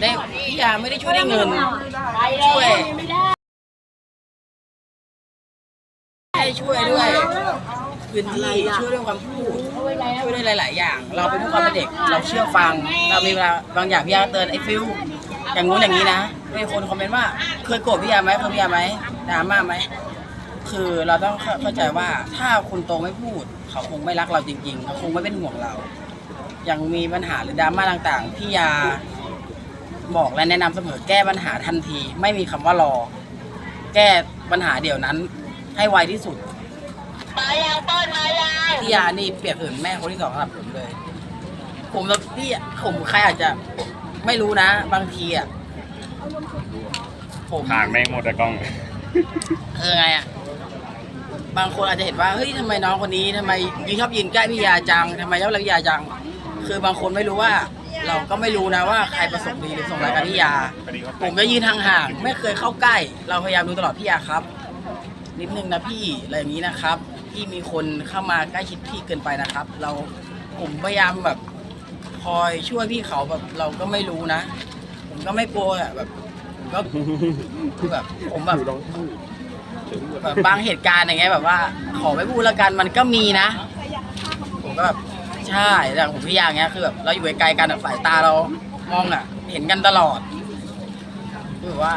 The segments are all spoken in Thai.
ได้พี่ยาไม่ได้ช่วยได้เงิน ช่วยได้ช่วยด้วยพื้นที่ช่วยด้วยความพูดช่วยด้วยหลาย ๆ อย่าง เราเป็นผู้ความเป็นเด็ก เราเชื่อฟัง เรามีเวลาบางอย่างพี่ยาเตือนไอ้ฟิวอย่างงู้นอย่างนี้นะมีคนคอมเมนต์ว่าเคยโกรธพี่ยาไหมเคยพี่ยาไหมดราม่าไหมคือเราต้องเข้าใจว่าถ้าคนโตไม่พูด เขาคงไม่รักเราจริง ๆ เขาคงไม่เป็นห่วงเรา ยังมีปัญหาหรือดราม่าต่าง ๆ พี่ยา บอกและแนะนำเสมอแก้ปัญหาทันที ไม่มีคำว่ารอ แก้ปัญหาเดี๋ยวนั้น ให้ไวที่สุดมายังต้นมายังพี่ยานี่เปรียบเสมือนแม่คนที่สองสำหรับผมเลย ผมแล้วพี่อะผมใครอาจจะไม่รู้นะ บางทีอะผมผ่านแม่งหมดอะกล้อง คือไงอะ บางคนอาจจะเห็นว่า เฮ้ยทำไมน้องคนนี้ทำไมยืนชอบยืนใกล้พี่ยาจังทำไมชอบรักพี่ยาจัง คือบางคนไม่รู้ว่า เราก็ไม่รู้นะว่าใครประสบดีหรือส่งรายการพี่ยา ผมจะยืนห่างๆไม่เคยเข้าใกล้ เราพยายามดูตลอดพี่ยาครับ นิดนึงนะพี่อะไรอย่างนี้นะครับพี่มีคนเข้ามาใกล้ชิดพี่เกินไปนะครับ เราผมพยายามแบบคอยช่วยพี่เขาแบบเราก็ไม่รู้นะ ผมก็ไม่กลัวอะแบบผมก็คือแบบผมแบบ แบบบางเหตุการณ์อย่างเงี้ยแบบว่า ขอไม่พูดแล้วกันมันก็มีนะ ผมก็แบบ ใช่อย่างผมพี่ยาอย่างเงี้ยคือแบบเราอยู่ไกลๆกันแบบสายตาเรามองอะ เห็นกันตลอดคือแบบว่า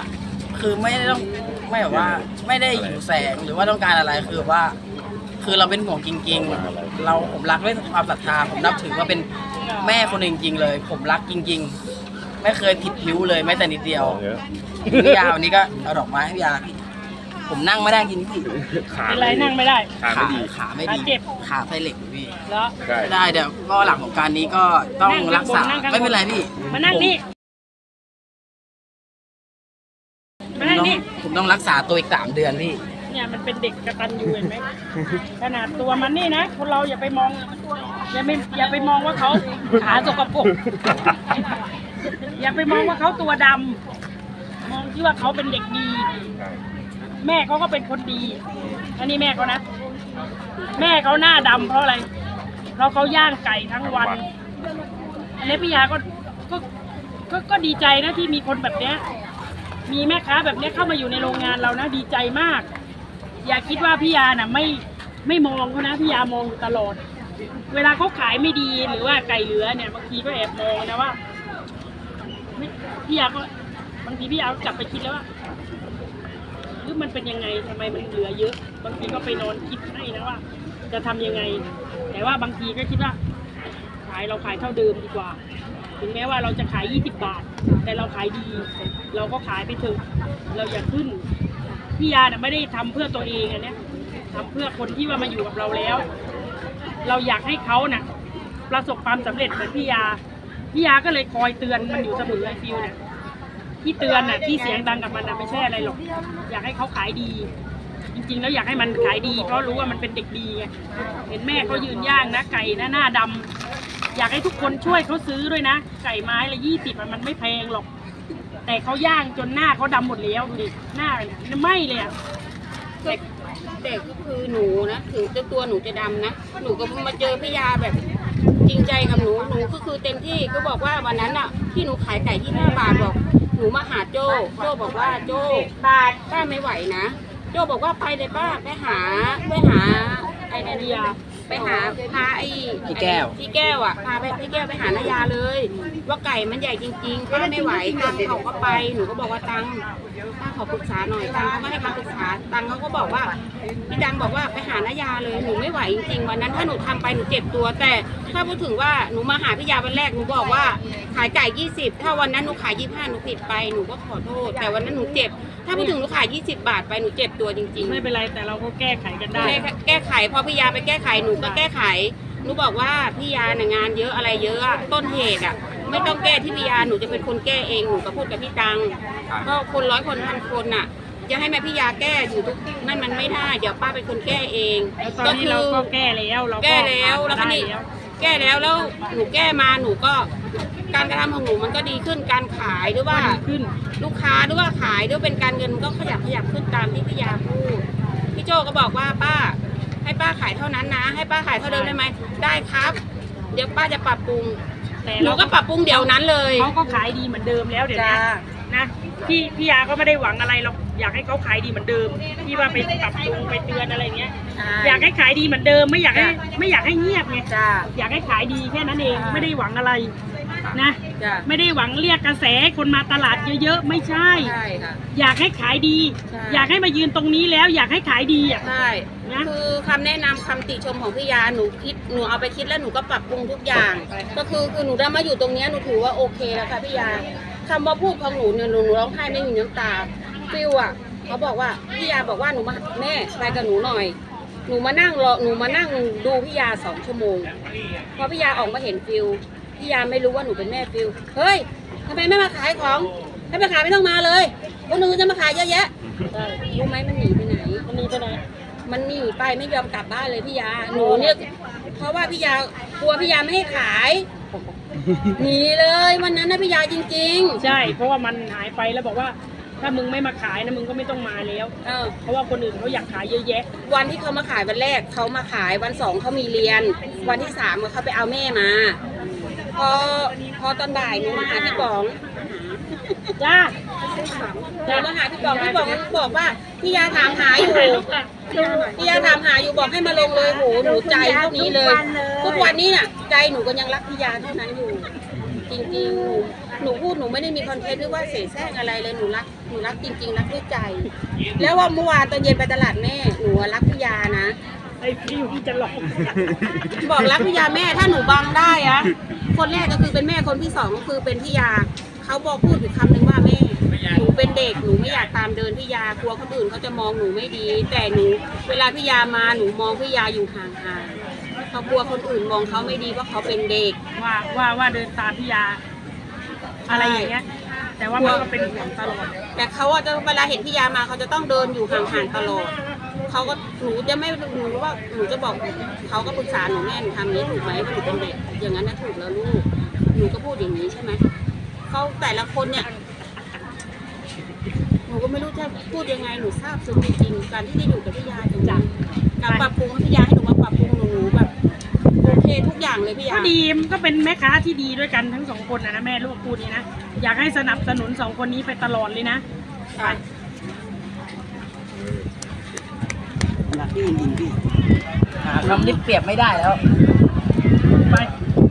คือไม่ได้ต้องไม่แบบว่า ไม่ได้หิวแสงหรือว่าต้องการอะไรคือแบบว่า คือเราเป็นห่วงจริง ๆ เราผมรักด้วยความศรัทธาผมนับถือว่าเป็นแม่คนหนึ่งจริงๆเลย ผมรักจริง ๆ ไม่เคยผิดผิวเลยแม้แต่นิดเดียวพี่ยาวันนี้ก็เอาดอกไม้ให้พี่ยาพี่ ผมนั่งไม่ได้จริงพี่ขาเป็นไรนั่งไม่ได้ขาไม่ดีขาไม่ดีขาเจ็บขาไฟเหล็กอยู่พี่แล้วใช่ไม่ได้เดี๋ยวก็หลังของกรารนี้ก็ต้องนั่งรักษานั่งข้างบนไม่เป็นไรพี่มานั่งนี่มานั่งต้องนี่ผมต้องรักษาตัวอีกสามเดือนพี่เนี่ยมันเป็นเด็กกระตันยูเห็นไหมขนาดตัวมันนี่นะคนเราอย่าไปมองอย่าไปอย่าไปมองว่าเขาขาสกปรกอย่าไปมองว่าเขาตัวดำมองที่ว่าเขาเป็นเด็กดี แม่เขาก็เป็นคนดี อันนี้แม่เขานะ แม่เขาหน้าดำเพราะอะไร เพราะเขาย่างไก่ทั้งวัน อันนี้พี่ยาก็ก็ก็ก็ดีใจนะที่มีคนแบบเนี้ย มีแม่ค้าแบบเนี้ยเข้ามาอยู่ในโรงงานเรานะดีใจมาก อย่าคิดว่าพี่ยาน่ะไม่ไม่มองเขานะพี่ยามองอยู่ตลอด เวลาเขาขายไม่ดีหรือว่าไก่เหลือเนี่ยบางทีก็แอบมองนะว่าไม่พี่ยาก็บางทีพี่ยาก็กลับไปคิดแล้วว่า หรือมันเป็นยังไงทำไมมันเหลือเยอะบางทีก็ไปนอนคิดให้นะว่า จะทำยังไง แต่ว่าบางทีก็คิดว่า ขายเราขายเท่าเดิมดีกว่า ถึงแม้ว่าเราจะขาย 20 บาท แต่เราขายดี เราก็ขายไปเถอะเราอย่าขึ้นพี่ยาเนี่ยไม่ได้ทำเพื่อตัวเองอันเนี้ยทำเพื่อคนที่ว่ามาอยู่กับเราแล้ว เราอยากให้เขาน่ะ ประสบความสำเร็จเหมือนพี่ยาพี่ยาก็เลยคอยเตือนมันอยู่เสมอไอฟิวเนี่ย ที่เตือนน่ะที่เสียงดังกับมันน่ะไม่ใช่อะไรหรอกอยากให้เขาขายดี จริงๆ แล้วอยากให้มันขายดี เพราะรู้ว่ามันเป็นเด็กดีไงเห็นแม่เขายืนย่างนะไก่นะหน้าดำอยากให้ทุกคนช่วยเขาซื้อด้วยนะ ไก่ไม้ละยี่สิบมันไม่แพงหรอก แต่เขาย่างจนหน้าเขาดำหมดแล้วดูดิหน้าเนี่ยไหม้เลยอะแต่แต่ก็คือหนูนะถึงจะตัวหนูจะดำนะหนูก็มาเจอพี่ยาแบบ จริงใจกับหนูหนูก็คือเต็มที่ก็บอกว่าวันนั้นอะที่หนูขายไก่ที่ห้าบาทบอก หนูมาหาโจ้โจ้บอกว่าโจ้บาทป้าไม่ไหวนะ โจ้บอกว่าไปเลยป้าไปหาไปหาไอ้นาเดียไปหาพาไอ้พี่แก้วพี่แก้วอะพาไปพี่แก้วไปหานายาเลย ว่าไก่มันใหญ่จริงๆป้าไม่ไหวตังค์เขาก็ไปหนูก็บอกว่าตังค์ป้าขอปรึกษาหน่อยตังค์เขาก็ให้มาปรึกษา ตังค์เขาก็บอกว่าพี่ดังบอกว่าไปหานายาเลยหนูไม่ไหวจริงๆวันนั้นถ้าหนูทำไปหนูเจ็บตัว แต่ถ้าพูดถึงว่าหนูมาหาพี่ยาวันแรกหนูบอกว่าขายไก่20ถ้าวันนั้นหนูขาย25หนูผิดไปหนูก็ขอโทษ แต่วันนั้นหนูเจ็บ ถ้าพูดถึงหนูขาย20บาทไปหนูเจ็บตัวจริงๆ ไม่เป็นไรแต่เราก็แก้ไขกันได้แก้แก้ไขพอพี่ยาไปแก้ไขหนูก็แก้ไขหนูบอกว่าพี่ยาเนี่ยงานเยอะอะไรเยอะอะต้นเหตุอะไม่ต้องแก้ที่พี่ยาหนูจะเป็นคนแก้เองหนูก็พูดกับพี่ตังก็คนร้อยคนพันคนน่ะ จะให้แม่พี่ยาแก้อยู่ทุกนั่นมันไม่ได้ เดี๋ยวป้าเป็นคนแก้เองแล้วตอนนี้เราก็แก้แล้วเราแก้แล้วแล้วก็ได้นี่แล้วแก้แล้วแล้วหนูแก้มาหนูก็ การกระทำของหนูมันก็ดีขึ้นการขายหรือว่าขึ้นลูกค้าหรือว่าขายหรือเป็นการเงินก็ขยับขยับขึ้นตามที่พี่ยาพูดพี่โจก็บอกว่าป้า ให้ป้าขายเท่านั้นนะ ให้ป้าขายเท่าเดิมได้ไหมได้ครับ เดี๋ยวป้าจะปรับปรุงแต่หนูเราก็ปรับปรุงเดี๋ยวนั้นเลยเขาก็ขายดีเหมือนเดิมแล้วเดี๋ยวจ้านี้นะพี่พี่ยาก็ไม่ได้หวังอะไรหรอก อยากให้เขาขายดีเหมือนเดิม ที่ว่าไปปรับปรุงไปเตือนอะไรเงี้ย ใช่ อยากให้ขายดีเหมือนเดิมไม่อยากให้จ้ะ ไม่อยากให้เงียบไงจ้า อยากให้ขายดีแค่นั้นเองอ่า ไม่ได้หวังอะไรนะ จ้าไม่ได้หวังเรียกกระแสให้คนมาตลาดเยอะๆ ไม่ใช่ ใช่ค่ะ อยากให้ขายดี ใช่ อยากให้มายืนตรงนี้แล้ว อยากให้ขายดีอะ ใช่ นะ คือคำแนะนำคำติชมของพี่ยาหนูคิดหนูเอาไปคิดแล้วหนูก็ปรับปรุงทุกอย่าง ก็คือคือหนูได้มาอยู่ตรงเนี้ยหนูถือว่าโอเคแล้วค่ะพี่ยาคำว่าพูดของหนูเนี่ยหนูหนูร้องไห้ไม่มีน้ำตา ฟิวอะเขาบอกว่าพี่ยาบอกว่าหนูมาแม่ไปกับหนูหน่อย หนูมานั่งรอหนูมานั่งดูพี่ยาสองชั่วโมงพอพี่ยาออกมาเห็นฟิวพี่ยาไม่รู้ว่าหนูเป็นแม่ฟิวเฮ้ยทำไมไม่มาขายของถ้าไม่ขายไม่ต้องมาเลยคนอื่นจะมาขายเยอะแยะรู้ไหมมันหนีไปไหนมันมีไปไหนมันหนีไปไม่ยอมกลับบ้านเลยพี่ยาหนูเนี่ยเพราะว่าพี่ยากลัวพี่ยาไม่ให้ขายหนีเลยวันนั้นนะพี่ยาจริงใช่ เพราะว่ามันหายไปแล้วบอกว่า ถ้ามึงไม่มาขายนะมึงก็ไม่ต้องมาแล้วๆเออ เพราะว่าคนอื่นเขาอยากขายเยอะแยะ วันที่เขามาขายวันแรกเขามาขายวันสองเขามีเรียน วันที่สามเขาไปเอาแม่มาพอพอตอนบ่ายหนูมาหาพี่ป๋องจ้าหนูมาหาพี่ป๋องพี่ป๋องบอกว่าพี่ยาถามหาอยู่พี่ยาถามหาอยู่บอกให้มาลงเลยโหหนูใจเท่านี้เลยทุกวันนี้น่ะ ใจหนูก็ยังรักพี่ยาเท่านั้นอยู่ จริงๆหนู หนูพูดหนูไม่ได้มีคอนเทนต์หรือว่าเสแสร้งอะไรเลยหนูรักหนูรักจริง ๆ รักด้วยใจ แล้วว่าเมื่อวานตอนเย็นไปตลาดแม่หนูอะรักพี่ยานะ ไอ้ฟิวที่จะหลอกบอกรักพี่ยาแม่ถ้าหนูบังได้อะคนแรกก็คือเป็นแม่คนที่สองก็คือเป็นพี่ยาเขาบอกพูดอยู่คำหนึ่งว่าแม่หนูเป็นเด็กหนูไม่อยากตามเดินพี่ยากลัวคนอื่นเขาจะมองหนูไม่ดี แต่หนูเวลาพี่ยามาหนูมองพี่ยาอยู่ห่างๆเขากลัวคนอื่นมองเขาไม่ดีเพราะเขาเป็นเด็ก ว่าว่าว่าเดินตามพี่ยา อะไรอย่างเงี้ย แต่ว่ามันก็เป็นห่วงตลอด แต่เขาอะจะเวลาเห็นพี่ยามาเขาจะต้องเดินอยู่ห่างๆตลอดเขาก็หนูจะไม่หนูว่าหนูจะบอกเขาก็ปรึกษาหนูแม่หนูทำนี้ถูกไหมว่าหนูเป็นเด็กอย่างนั้นนะถูกแล้วลูกหนูก็พูดอย่างนี้ใช่ไหมเขาแต่ละคนเนี่ยหนูก็ไม่รู้จะพูดยังไงหนูทราบซึ้งจริงๆการที่ได้อยู่กับพี่ยาจริงๆการปรับปรุงให้พี่ยาให้หนูมาปรับปรุงหนูหนูแบบโอเค ทุกอย่างเลยพี่ยาก็ดีมันก็เป็นแม่ค้าที่ดีด้วยกันทั้งสองคนนะนะแม่ลูกคู่นี้นะ อยากให้สนับสนุนสองคนนี้ไปตลอดเลยนะค่ะหาคำนิดเปรียบไม่ได้แล้วไป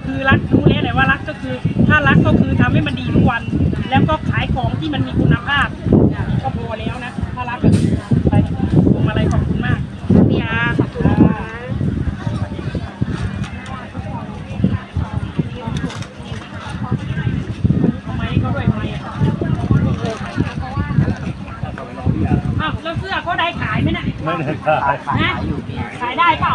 คือรักรู้แล้วแหละว่ารักก็คือ ถ้ารักก็คือทำให้มันดีทุกวัน แล้วก็ขายของที่มันมีคุณภาพก็พอแล้วนะ ถ้ารักก็คือไปพวงมาลัยขอบคุณมาก พี่ยาขอบคุณนะคะ ทำไมเขาด้วยไหมอะอ้าวแล้วเสื้อเขา ได้ขายไหมเนี่ยไม่ได้ขาย นะขายได้เปล่า